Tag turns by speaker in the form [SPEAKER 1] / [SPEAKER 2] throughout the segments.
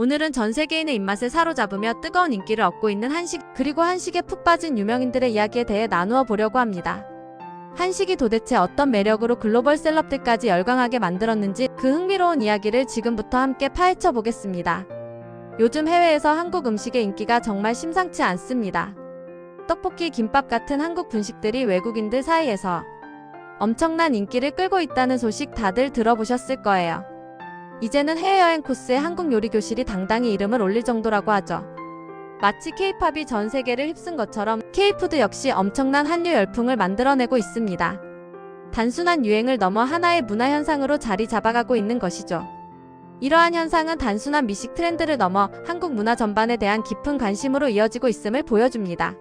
[SPEAKER 1] 오늘은 전 세계인의 입맛을 사로잡으며 뜨거운 인기를 얻고 있는 한식, 그리고 한식에 푹 빠진 유명인들의 이야기에 대해 나누어 보려고 합니다. 한식이 도대체 어떤 매력으로 글로벌 셀럽들까지 열광하게 만들었는지 그 흥미로운 이야기를 지금부터 함께 파헤쳐 보겠습니다. 요즘 해외에서 한국 음식의 인기가 정말 심상치 않습니다. 떡볶이, 김밥 같은 한국 분식들이 외국인들 사이에서 엄청난 인기를 끌고 있다는 소식 다들 들어보셨을 거예요. 이제는 해외여행 코스에 한국 요리 교실이 당당히 이름을 올릴 정도라고 하죠. 마치 케이팝이 전 세계를 휩쓴 것처럼 케이푸드 역시 엄청난 한류 열풍을 만들어내고 있습니다. 단순한 유행을 넘어 하나의 문화 현상으로 자리 잡아가고 있는 것이죠. 이러한 현상은 단순한 미식 트렌드를 넘어 한국 문화 전반에 대한 깊은 관심으로 이어지고 있음을 보여줍니다.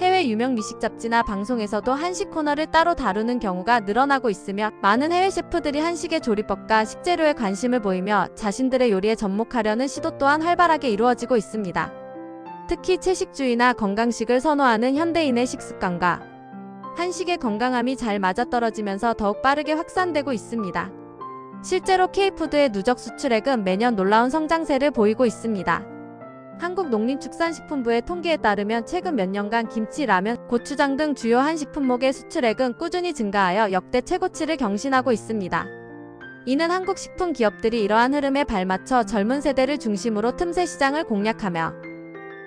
[SPEAKER 1] 해외 유명 미식 잡지나 방송에서도 한식 코너를 따로 다루는 경우가 늘어나고 있으며 많은 해외 셰프들이 한식의 조리법과 식재료에 관심을 보이며 자신들의 요리에 접목하려는 시도 또한 활발하게 이루어지고 있습니다. 특히 채식주의나 건강식을 선호하는 현대인의 식습관과 한식의 건강함이 잘 맞아떨어지면서 더욱 빠르게 확산되고 있습니다. 실제로 K푸드의 누적 수출액은 매년 놀라운 성장세를 보이고 있습니다. 한국농림축산식품부의 통계에 따르면 최근 몇 년간 김치, 라면, 고추장 등 주요 한식 품목의 수출액은 꾸준히 증가하여 역대 최고치를 경신하고 있습니다. 이는 한국 식품 기업들이 이러한 흐름에 발맞춰 젊은 세대를 중심으로 틈새 시장을 공략하며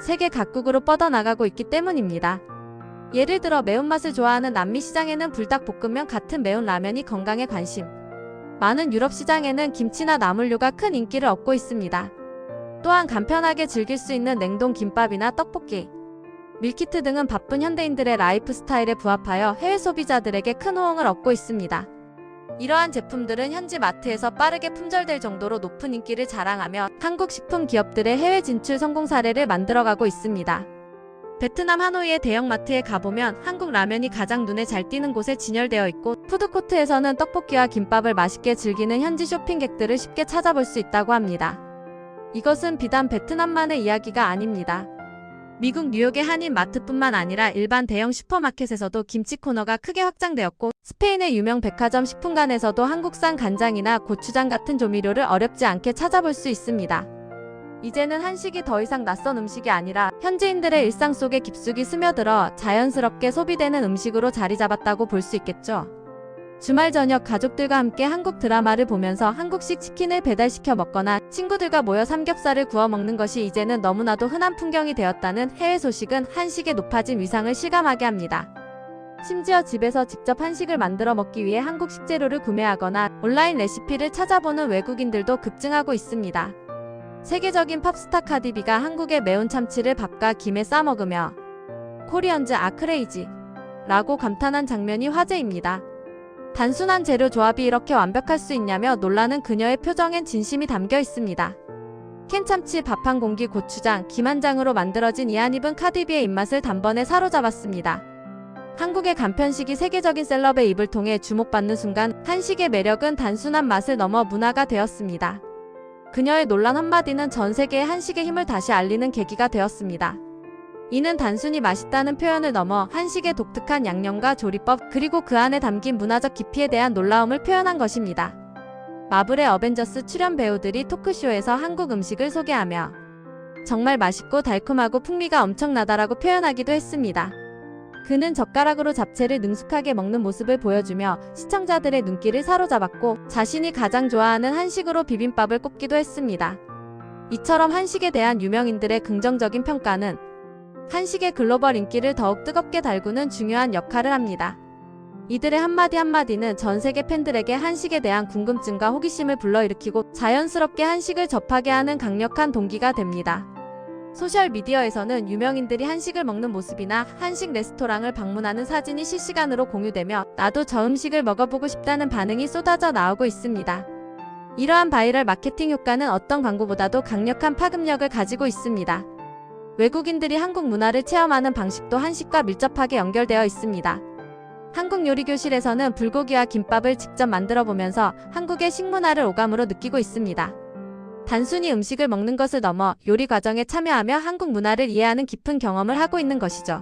[SPEAKER 1] 세계 각국으로 뻗어나가고 있기 때문입니다. 예를 들어 매운맛을 좋아하는 남미 시장에는 불닭볶음면 같은 매운 라면이 건강에 관심, 많은 유럽 시장에는 김치나 나물류가 큰 인기를 얻고 있습니다. 또한 간편하게 즐길 수 있는 냉동 김밥이나 떡볶이, 밀키트 등은 바쁜 현대인들의 라이프 스타일에 부합하여 해외 소비자들에게 큰 호응을 얻고 있습니다. 이러한 제품들은 현지 마트에서 빠르게 품절될 정도로 높은 인기를 자랑하며 한국 식품 기업들의 해외 진출 성공 사례를 만들어가고 있습니다. 베트남 하노이의 대형마트에 가보면 한국 라면이 가장 눈에 잘 띄는 곳에 진열되어 있고 푸드코트에서는 떡볶이와 김밥을 맛있게 즐기는 현지 쇼핑객들을 쉽게 찾아볼 수 있다고 합니다. 이것은 비단 베트남만의 이야기가 아닙니다. 미국 뉴욕의 한인 마트뿐만 아니라 일반 대형 슈퍼마켓에서도 김치 코너가 크게 확장되었고 스페인의 유명 백화점 식품관에서도 한국산 간장이나 고추장 같은 조미료를 어렵지 않게 찾아볼 수 있습니다. 이제는 한식이 더 이상 낯선 음식이 아니라 현지인들의 일상 속에 깊숙이 스며들어 자연스럽게 소비되는 음식으로 자리 잡았다고 볼 수 있겠죠. 주말 저녁 가족들과 함께 한국 드라마를 보면서 한국식 치킨을 배달시켜 먹거나 친구들과 모여 삼겹살을 구워 먹는 것이 이제는 너무나도 흔한 풍경이 되었다는 해외 소식은 한식의 높아진 위상을 실감하게 합니다. 심지어 집에서 직접 한식을 만들어 먹기 위해 한국 식재료를 구매하거나 온라인 레시피를 찾아보는 외국인들도 급증하고 있습니다. 세계적인 팝스타 카디비가 한국의 매운 참치를 밥과 김에 싸 먹으며 코리언즈 아크레이지 라고 감탄한 장면이 화제입니다. 단순한 재료 조합이 이렇게 완벽할 수 있냐며 놀라는 그녀의 표정엔 진심이 담겨 있습니다. 캔참치 밥한 공기 고추장, 김한 장으로 만들어진 이 한 입은 카디비의 입맛을 단번에 사로잡았습니다. 한국의 간편식이 세계적인 셀럽의 입을 통해 주목받는 순간 한식의 매력은 단순한 맛을 넘어 문화가 되었습니다. 그녀의 놀란 한마디는 전 세계의 한식의 힘을 다시 알리는 계기가 되었습니다. 이는 단순히 맛있다는 표현을 넘어 한식의 독특한 양념과 조리법 그리고 그 안에 담긴 문화적 깊이에 대한 놀라움을 표현한 것입니다. 마블의 어벤져스 출연 배우들이 토크쇼에서 한국 음식을 소개하며 정말 맛있고 달콤하고 풍미가 엄청나다라고 표현하기도 했습니다. 그는 젓가락으로 잡채를 능숙하게 먹는 모습을 보여주며 시청자들의 눈길을 사로잡았고 자신이 가장 좋아하는 한식으로 비빔밥을 꼽기도 했습니다. 이처럼 한식에 대한 유명인들의 긍정적인 평가는 한식의 글로벌 인기를 더욱 뜨겁게 달구는 중요한 역할을 합니다. 이들의 한마디 한마디는 전 세계 팬들에게 한식에 대한 궁금증과 호기심을 불러일으키고 자연스럽게 한식을 접하게 하는 강력한 동기가 됩니다. 소셜미디어에서는 유명인들이 한식을 먹는 모습이나 한식 레스토랑을 방문하는 사진이 실시간으로 공유되며 나도 저 음식을 먹어보고 싶다는 반응이 쏟아져 나오고 있습니다. 이러한 바이럴 마케팅 효과는 어떤 광고보다도 강력한 파급력을 가지고 있습니다. 외국인들이 한국 문화를 체험하는 방식도 한식과 밀접하게 연결되어 있습니다. 한국 요리 교실에서는 불고기와 김밥을 직접 만들어 보면서 한국의 식문화를 오감으로 느끼고 있습니다. 단순히 음식을 먹는 것을 넘어 요리 과정에 참여하며 한국 문화를 이해하는 깊은 경험을 하고 있는 것이죠.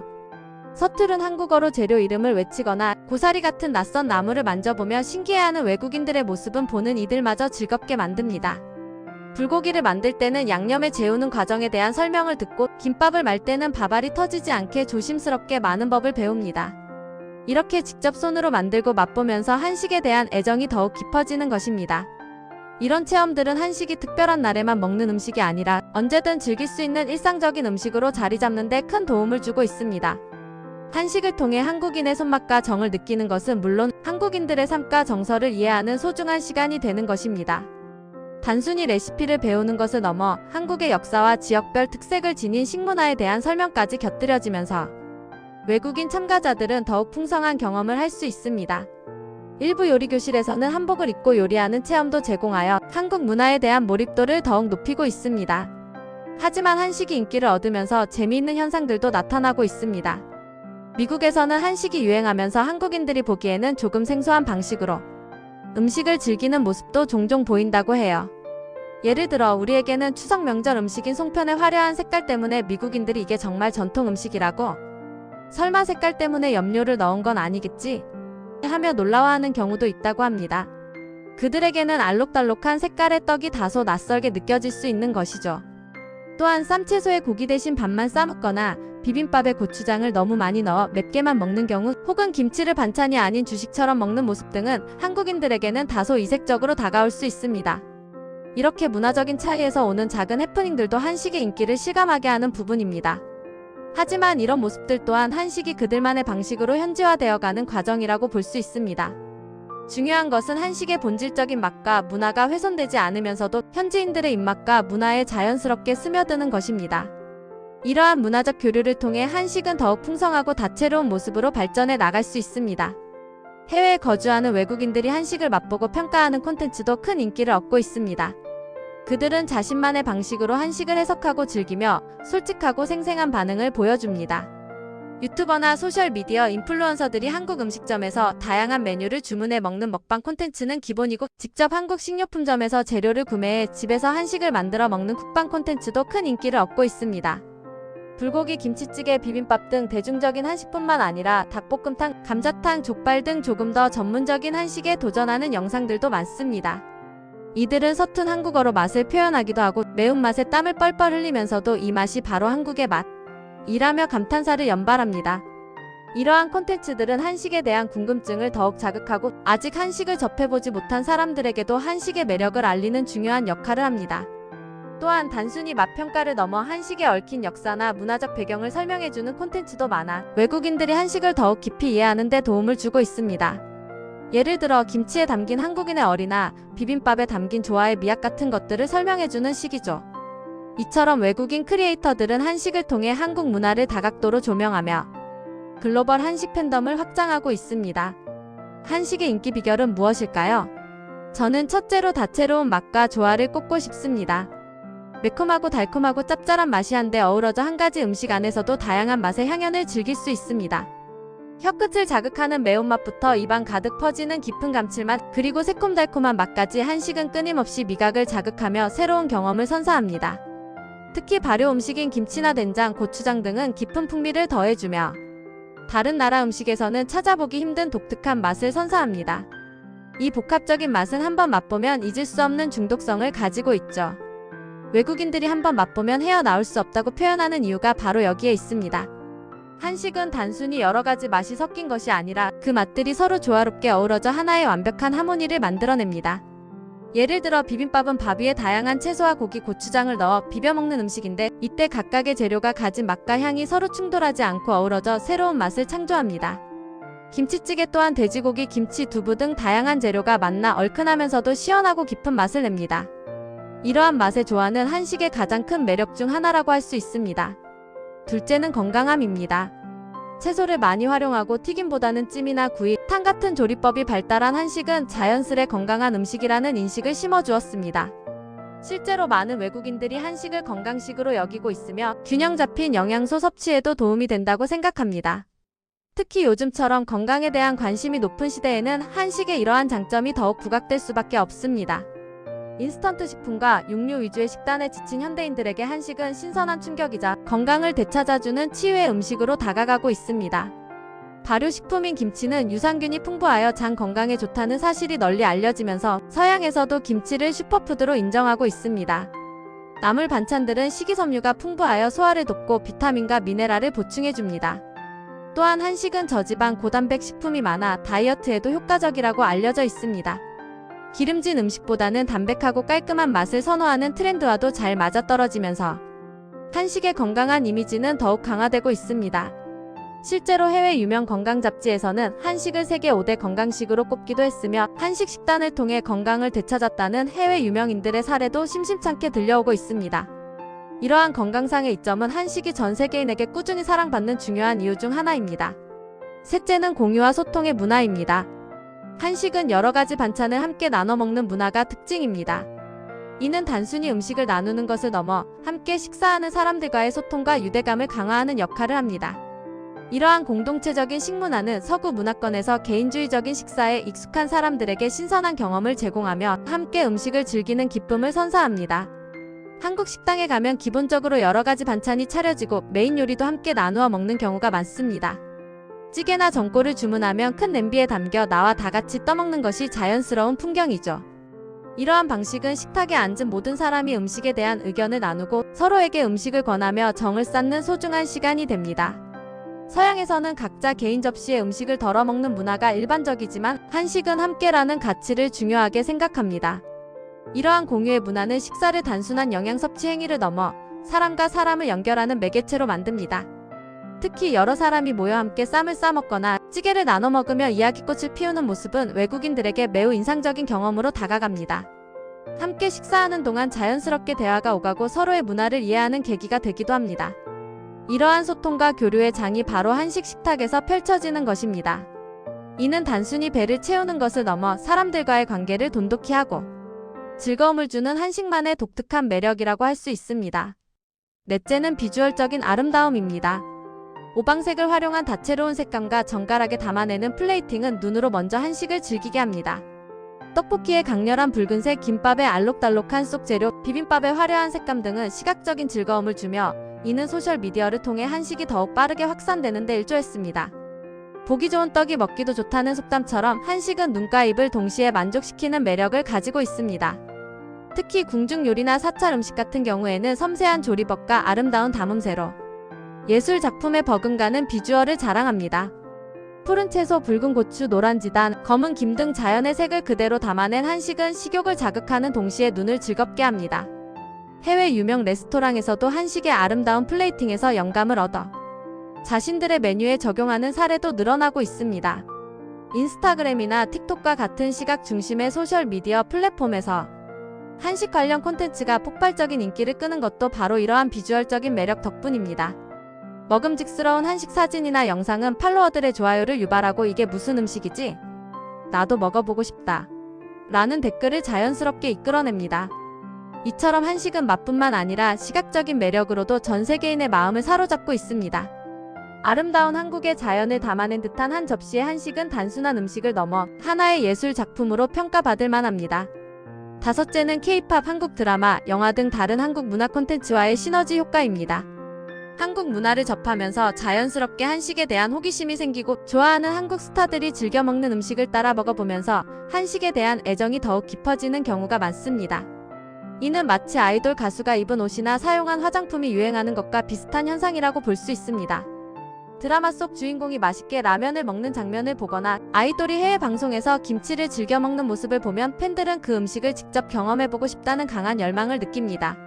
[SPEAKER 1] 서투른 한국어로 재료 이름을 외치거나 고사리 같은 낯선 나무를 만져보며 신기해하는 외국인들의 모습은 보는 이들마저 즐겁게 만듭니다. 불고기를 만들 때는 양념에 재우는 과정에 대한 설명을 듣고 김밥을 말 때는 밥알이 터지지 않게 조심스럽게 많은 법을 배웁니다. 이렇게 직접 손으로 만들고 맛보면서 한식에 대한 애정이 더욱 깊어지는 것입니다. 이런 체험들은 한식이 특별한 날에만 먹는 음식이 아니라 언제든 즐길 수 있는 일상적인 음식으로 자리 잡는 데 큰 도움을 주고 있습니다. 한식을 통해 한국인의 손맛과 정을 느끼는 것은 물론 한국인들의 삶과 정서를 이해하는 소중한 시간이 되는 것입니다. 단순히 레시피를 배우는 것을 넘어 한국의 역사와 지역별 특색을 지닌 식문화에 대한 설명까지 곁들여지면서 외국인 참가자들은 더욱 풍성한 경험을 할 수 있습니다. 일부 요리 교실에서는 한복을 입고 요리하는 체험도 제공하여 한국 문화에 대한 몰입도를 더욱 높이고 있습니다. 하지만 한식이 인기를 얻으면서 재미있는 현상들도 나타나고 있습니다. 미국에서는 한식이 유행하면서 한국인들이 보기에는 조금 생소한 방식으로 음식을 즐기는 모습도 종종 보인다고 해요. 예를 들어 우리에게는 추석 명절 음식인 송편의 화려한 색깔 때문에 미국인들이 이게 정말 전통 음식이라고 설마 색깔 때문에 염료를 넣은 건 아니겠지? 하며 놀라워하는 경우도 있다고 합니다. 그들에게는 알록달록한 색깔의 떡이 다소 낯설게 느껴질 수 있는 것이죠. 또한 쌈채소에 고기 대신 밥만 싸먹거나 비빔밥에 고추장을 너무 많이 넣어 맵게만 먹는 경우 혹은 김치를 반찬이 아닌 주식처럼 먹는 모습 등은 한국인들에게는 다소 이색적으로 다가올 수 있습니다. 이렇게 문화적인 차이에서 오는 작은 해프닝들도 한식의 인기를 실감하게 하는 부분입니다. 하지만 이런 모습들 또한 한식이 그들만의 방식으로 현지화되어가는 과정이라고 볼 수 있습니다. 중요한 것은 한식의 본질적인 맛과 문화가 훼손되지 않으면서도 현지인들의 입맛과 문화에 자연스럽게 스며드는 것입니다. 이러한 문화적 교류를 통해 한식은 더욱 풍성하고 다채로운 모습으로 발전해 나갈 수 있습니다. 해외에 거주하는 외국인들이 한식을 맛보고 평가하는 콘텐츠도 큰 인기를 얻고 있습니다. 그들은 자신만의 방식으로 한식을 해석하고 즐기며 솔직하고 생생한 반응을 보여줍니다. 유튜버나 소셜미디어 인플루언서들이 한국 음식점에서 다양한 메뉴를 주문해 먹는 먹방 콘텐츠는 기본이고 직접 한국 식료품점에서 재료를 구매해 집에서 한식을 만들어 먹는 쿡방 콘텐츠도 큰 인기를 얻고 있습니다. 불고기, 김치찌개, 비빔밥 등 대중적인 한식뿐만 아니라 닭볶음탕, 감자탕, 족발 등 조금 더 전문적인 한식에 도전하는 영상들도 많습니다. 이들은 서툰 한국어로 맛을 표현하기도 하고 매운맛에 땀을 뻘뻘 흘리면서도 이 맛이 바로 한국의 맛. 이라며 감탄사를 연발합니다. 이러한 콘텐츠들은 한식에 대한 궁금증을 더욱 자극하고 아직 한식을 접해보지 못한 사람들에게도 한식의 매력을 알리는 중요한 역할을 합니다. 또한 단순히 맛평가를 넘어 한식에 얽힌 역사나 문화적 배경을 설명해주는 콘텐츠도 많아 외국인들이 한식을 더욱 깊이 이해하는 데 도움을 주고 있습니다. 예를 들어 김치에 담긴 한국인의 어리나 비빔밥에 담긴 조화의 미학 같은 것들을 설명해주는 식이죠. 이처럼 외국인 크리에이터들은 한식을 통해 한국 문화를 다각도로 조명하며 글로벌 한식 팬덤을 확장하고 있습니다. 한식의 인기 비결은 무엇일까요? 저는 첫째로 다채로운 맛과 조화를 꼽고 싶습니다. 매콤하고 달콤하고 짭짤한 맛이 한데 어우러져 한 가지 음식 안에서도 다양한 맛의 향연을 즐길 수 있습니다. 혀끝을 자극하는 매운맛부터 입안 가득 퍼지는 깊은 감칠맛, 그리고 새콤달콤한 맛까지 한식은 끊임없이 미각을 자극하며 새로운 경험을 선사합니다. 특히 발효 음식인 김치나 된장, 고추장 등은 깊은 풍미를 더해주며 다른 나라 음식에서는 찾아보기 힘든 독특한 맛을 선사합니다. 이 복합적인 맛은 한번 맛보면 잊을 수 없는 중독성을 가지고 있죠. 외국인들이 한번 맛보면 헤어나올 수 없다고 표현하는 이유가 바로 여기에 있습니다. 한식은 단순히 여러 가지 맛이 섞인 것이 아니라 그 맛들이 서로 조화롭게 어우러져 하나의 완벽한 하모니를 만들어냅니다. 예를 들어 비빔밥은 밥 위에 다양한 채소와 고기, 고추장을 넣어 비벼 먹는 음식인데 이때 각각의 재료가 가진 맛과 향이 서로 충돌하지 않고 어우러져 새로운 맛을 창조합니다. 김치찌개 또한 돼지고기, 김치, 두부 등 다양한 재료가 만나 얼큰하면서도 시원하고 깊은 맛을 냅니다. 이러한 맛의 조화는 한식의 가장 큰 매력 중 하나라고 할 수 있습니다. 둘째는 건강함입니다. 채소를 많이 활용하고 튀김보다는 찜이나 구이, 탕 같은 조리법이 발달한 한식은 자연스레 건강한 음식이라는 인식을 심어주었습니다. 실제로 많은 외국인들이 한식을 건강식으로 여기고 있으며 균형 잡힌 영양소 섭취에도 도움이 된다고 생각합니다. 특히 요즘처럼 건강에 대한 관심이 높은 시대에는 한식의 이러한 장점이 더욱 부각될 수밖에 없습니다. 인스턴트 식품과 육류 위주의 식단에 지친 현대인들에게 한식은 신선한 충격이자 건강을 되찾아주는 치유의 음식으로 다가가고 있습니다. 발효식품인 김치는 유산균이 풍부하여 장 건강에 좋다는 사실이 널리 알려지면서 서양에서도 김치를 슈퍼푸드로 인정하고 있습니다. 나물 반찬들은 식이섬유가 풍부하여 소화를 돕고 비타민과 미네랄을 보충해줍니다. 또한 한식은 저지방 고단백 식품이 많아 다이어트에도 효과적이라고 알려져 있습니다. 기름진 음식보다는 담백하고 깔끔한 맛을 선호하는 트렌드와도 잘 맞아떨어지면서 한식의 건강한 이미지는 더욱 강화되고 있습니다. 실제로 해외 유명 건강 잡지에서는 한식을 세계 5대 건강식으로 꼽기도 했으며 한식 식단을 통해 건강을 되찾았다는 해외 유명인들의 사례도 심심찮게 들려오고 있습니다. 이러한 건강상의 이점은 한식이 전 세계인에게 꾸준히 사랑받는 중요한 이유 중 하나입니다. 셋째는 공유와 소통의 문화입니다. 한식은 여러 가지 반찬을 함께 나눠 먹는 문화가 특징입니다. 이는 단순히 음식을 나누는 것을 넘어 함께 식사하는 사람들과의 소통과 유대감을 강화하는 역할을 합니다. 이러한 공동체적인 식문화는 서구 문화권에서 개인주의적인 식사에 익숙한 사람들에게 신선한 경험을 제공하며 함께 음식을 즐기는 기쁨을 선사합니다. 한국 식당에 가면 기본적으로 여러 가지 반찬이 차려지고 메인 요리도 함께 나누어 먹는 경우가 많습니다. 찌개나 전골을 주문하면 큰 냄비에 담겨 나와 다 같이 떠먹는 것이 자연스러운 풍경이죠. 이러한 방식은 식탁에 앉은 모든 사람이 음식에 대한 의견을 나누고 서로에게 음식을 권하며 정을 쌓는 소중한 시간이 됩니다. 서양에서는 각자 개인 접시에 음식을 덜어 먹는 문화가 일반적이지만 한식은 함께라는 가치를 중요하게 생각합니다. 이러한 공유의 문화는 식사를 단순한 영양 섭취 행위를 넘어 사람과 사람을 연결하는 매개체로 만듭니다. 특히 여러 사람이 모여 함께 쌈을 싸 먹거나 찌개를 나눠 먹으며 이야기꽃을 피우는 모습은 외국인들에게 매우 인상적인 경험으로 다가갑니다. 함께 식사하는 동안 자연스럽게 대화가 오가고 서로의 문화를 이해하는 계기가 되기도 합니다. 이러한 소통과 교류의 장이 바로 한식 식탁에서 펼쳐지는 것입니다. 이는 단순히 배를 채우는 것을 넘어 사람들과의 관계를 돈독히 하고 즐거움을 주는 한식만의 독특한 매력이라고 할 수 있습니다. 넷째는 비주얼적인 아름다움입니다. 오방색을 활용한 다채로운 색감과 정갈하게 담아내는 플레이팅은 눈으로 먼저 한식을 즐기게 합니다. 떡볶이의 강렬한 붉은색, 김밥의 알록달록한 속 재료, 비빔밥의 화려한 색감 등은 시각적인 즐거움을 주며 이는 소셜미디어를 통해 한식이 더욱 빠르게 확산되는 데 일조했습니다. 보기 좋은 떡이 먹기도 좋다는 속담처럼 한식은 눈과 입을 동시에 만족시키는 매력을 가지고 있습니다. 특히 궁중 요리나 사찰 음식 같은 경우에는 섬세한 조리법과 아름다운 담음새로 예술 작품의 버금가는 비주얼을 자랑합니다. 푸른 채소, 붉은 고추, 노란 지단, 검은 김 등 자연의 색을 그대로 담아낸 한식은 식욕을 자극하는 동시에 눈을 즐겁게 합니다. 해외 유명 레스토랑에서도 한식의 아름다운 플레이팅에서 영감을 얻어 자신들의 메뉴에 적용하는 사례도 늘어나고 있습니다. 인스타그램이나 틱톡과 같은 시각 중심의 소셜미디어 플랫폼에서 한식 관련 콘텐츠가 폭발적인 인기를 끄는 것도 바로 이러한 비주얼적인 매력 덕분입니다. 먹음직스러운 한식 사진이나 영상은 팔로워들의 좋아요를 유발하고 이게 무슨 음식이지? 나도 먹어보고 싶다. 라는 댓글을 자연스럽게 이끌어냅니다. 이처럼 한식은 맛뿐만 아니라 시각적인 매력으로도 전 세계인의 마음을 사로잡고 있습니다. 아름다운 한국의 자연을 담아낸 듯한 한 접시의 한식은 단순한 음식을 넘어 하나의 예술 작품으로 평가받을 만합니다. 다섯째는 K-팝, 한국 드라마, 영화 등 다른 한국 문화 콘텐츠와의 시너지 효과입니다. 한국 문화를 접하면서 자연스럽게 한식에 대한 호기심이 생기고 좋아하는 한국 스타들이 즐겨 먹는 음식을 따라 먹어보면서 한식에 대한 애정이 더욱 깊어지는 경우가 많습니다. 이는 마치 아이돌 가수가 입은 옷이나 사용한 화장품이 유행하는 것과 비슷한 현상이라고 볼 수 있습니다. 드라마 속 주인공이 맛있게 라면을 먹는 장면을 보거나 아이돌이 해외 방송에서 김치를 즐겨 먹는 모습을 보면 팬들은 그 음식을 직접 경험해보고 싶다는 강한 열망을 느낍니다.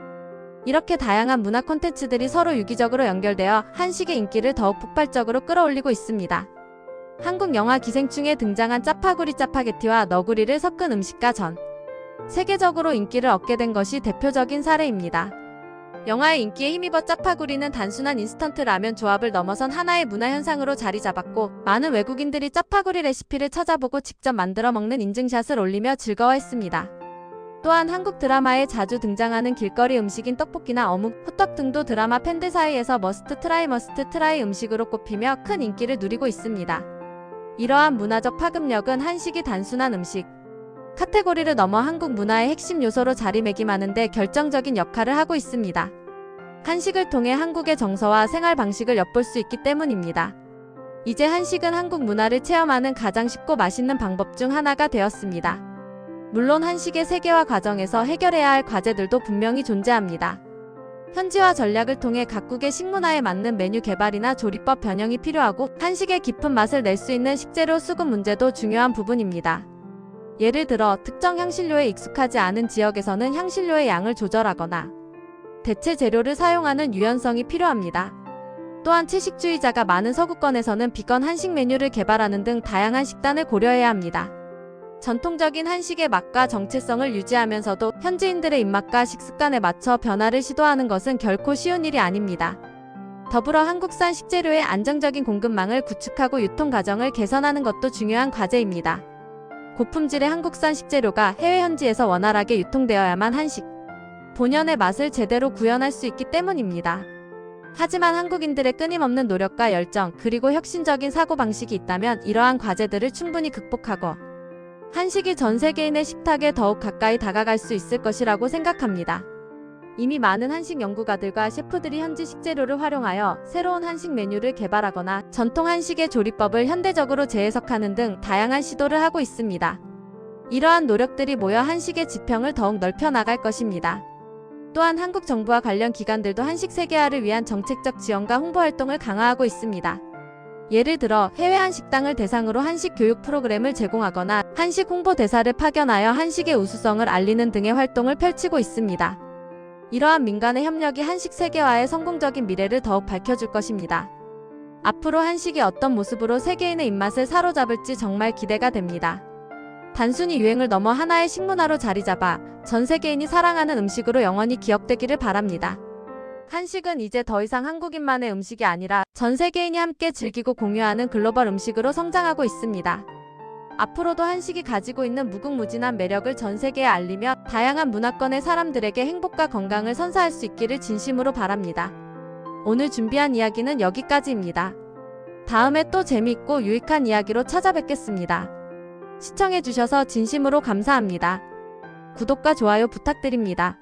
[SPEAKER 1] 이렇게 다양한 문화 콘텐츠들이 서로 유기적으로 연결되어 한식의 인기를 더욱 폭발적으로 끌어올리고 있습니다. 한국 영화 기생충에 등장한 짜파구리 짜파게티와 너구리를 섞은 음식과 전 세계적으로 인기를 얻게 된 것이 대표적인 사례입니다. 영화의 인기에 힘입어 짜파구리는 단순한 인스턴트 라면 조합을 넘어선 하나의 문화 현상으로 자리 잡았고 많은 외국인들이 짜파구리 레시피를 찾아보고 직접 만들어 먹는 인증샷을 올리며 즐거워했습니다. 또한 한국 드라마에 자주 등장하는 길거리 음식인 떡볶이나 어묵, 호떡 등도 드라마 팬들 사이에서 머스트 트라이 머스트 트라이 음식으로 꼽히며 큰 인기를 누리고 있습니다. 이러한 문화적 파급력은 한식이 단순한 음식, 카테고리를 넘어 한국 문화의 핵심 요소로 자리매김하는데 결정적인 역할을 하고 있습니다. 한식을 통해 한국의 정서와 생활 방식을 엿볼 수 있기 때문입니다. 이제 한식은 한국 문화를 체험하는 가장 쉽고 맛있는 방법 중 하나가 되었습니다. 물론 한식의 세계화 과정에서 해결해야 할 과제들도 분명히 존재합니다. 현지화 전략을 통해 각국의 식문화에 맞는 메뉴 개발이나 조리법 변형이 필요하고 한식의 깊은 맛을 낼 수 있는 식재료 수급 문제도 중요한 부분입니다. 예를 들어 특정 향신료에 익숙하지 않은 지역에서는 향신료의 양을 조절하거나 대체 재료를 사용하는 유연성이 필요합니다. 또한 채식주의자가 많은 서구권에서는 비건 한식 메뉴를 개발하는 등 다양한 식단을 고려해야 합니다. 전통적인 한식의 맛과 정체성을 유지하면서도 현지인들의 입맛과 식습관에 맞춰 변화를 시도하는 것은 결코 쉬운 일이 아닙니다. 더불어 한국산 식재료의 안정적인 공급망을 구축하고 유통 과정을 개선하는 것도 중요한 과제입니다. 고품질의 한국산 식재료가 해외 현지에서 원활하게 유통되어야만 한식 본연의 맛을 제대로 구현할 수 있기 때문입니다. 하지만 한국인들의 끊임없는 노력과 열정 그리고 혁신적인 사고방식이 있다면 이러한 과제들을 충분히 극복하고 한식이 전 세계인의 식탁에 더욱 가까이 다가갈 수 있을 것이라고 생각합니다. 이미 많은 한식 연구가들과 셰프들이 현지 식재료를 활용하여 새로운 한식 메뉴를 개발하거나 전통 한식의 조리법을 현대적으로 재해석하는 등 다양한 시도를 하고 있습니다. 이러한 노력들이 모여 한식의 지평을 더욱 넓혀 나갈 것입니다. 또한 한국 정부와 관련 기관들도 한식 세계화를 위한 정책적 지원과 홍보 활동을 강화하고 있습니다. 예를 들어 해외 한식당을 대상으로 한식 교육 프로그램을 제공하거나 한식 홍보 대사를 파견하여 한식의 우수성을 알리는 등의 활동을 펼치고 있습니다. 이러한 민간의 협력이 한식 세계화의 성공적인 미래를 더욱 밝혀줄 것입니다. 앞으로 한식이 어떤 모습으로 세계인의 입맛을 사로잡을지 정말 기대가 됩니다. 단순히 유행을 넘어 하나의 식문화로 자리 잡아 전 세계인이 사랑하는 음식으로 영원히 기억되기를 바랍니다. 한식은 이제 더 이상 한국인만의 음식이 아니라 전 세계인이 함께 즐기고 공유하는 글로벌 음식으로 성장하고 있습니다. 앞으로도 한식이 가지고 있는 무궁무진한 매력을 전 세계에 알리며 다양한 문화권의 사람들에게 행복과 건강을 선사할 수 있기를 진심으로 바랍니다. 오늘 준비한 이야기는 여기까지입니다. 다음에 또 재미있고 유익한 이야기로 찾아뵙겠습니다. 시청해주셔서 진심으로 감사합니다. 구독과 좋아요 부탁드립니다.